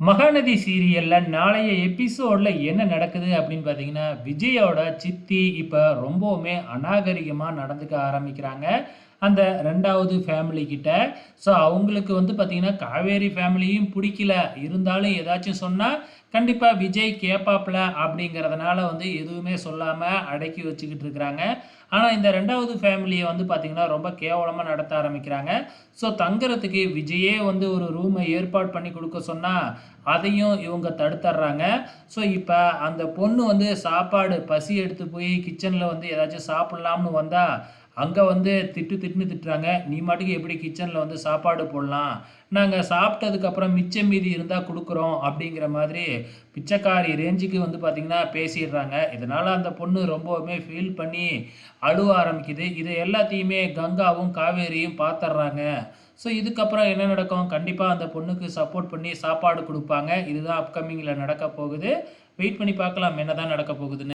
மகாநதி சீரியலில் நாளைய எபிசோடில் என்ன நடக்குது அப்படின்னு பார்த்தீங்கன்னா விஜயோட சித்தி இப்போ ரொம்பவுமே அநாகரிகமாக நடந்துக்க ஆரம்பிக்கிறாங்க. அந்த ரெண்டாவது ஃபேமிலி கிட்ட. ஸோ அவங்களுக்கு வந்து பார்த்திங்கன்னா காவேரி ஃபேமிலியும் பிடிக்கல. இருந்தாலும் ஏதாச்சும் சொன்னால் கண்டிப்பாக விஜய் கேப்பாப்ல அப்படிங்கிறதுனால வந்து எதுவுமே சொல்லாமல் அடக்கி வச்சுக்கிட்டு இருக்கிறாங்க. ஆனால் இந்த ரெண்டாவது ஃபேமிலியை வந்து பார்த்திங்கன்னா ரொம்ப கேவலமாக நடத்த ஆரம்பிக்கிறாங்க. ஸோ தங்குறதுக்கு விஜயே வந்து ஒரு ரூமை ஏற்பாடு பண்ணி கொடுக்க சொன்னால் அதையும் இவங்க தடுத்துட்றாங்க ஸோ இப்போ அந்த பொண்ணு வந்து சாப்பாடு பசி எடுத்து போய் கிச்சனில் வந்து ஏதாச்சும் சாப்பிட்லாம்னு வந்தால் அங்கே வந்து திட்டு திட்டுன்னு திட்டுறாங்க. நீ மாட்டுக்கு எப்படி கிச்சனில் வந்து சாப்பாடு போடலாம்? நாங்கள் சாப்பிட்டதுக்கப்புறம் மிச்சம் மீதி இருந்தால் கொடுக்குறோம் அப்படிங்கிற மாதிரி பிச்சைக்காரி ரேஞ்சுக்கு வந்து பார்த்திங்கன்னா பேசிடுறாங்க. இதனால் அந்த பொண்ணு ரொம்பவுமே ஃபீல் பண்ணி அழுவ ஆரம்பிக்குது. இது எல்லாத்தையுமே கங்காவும் காவேரியும் பார்த்துட்றாங்க ஸோ இதுக்கப்புறம் என்ன நடக்கும்? கண்டிப்பாக அந்த பொண்ணுக்கு சப்போர்ட் பண்ணி சாப்பாடு கொடுப்பாங்க. இதுதான் அப்கமிங்கில் நடக்க போகுது. வெயிட் பண்ணி பார்க்கலாம். என்ன தான் நடக்க போகுதுன்னு.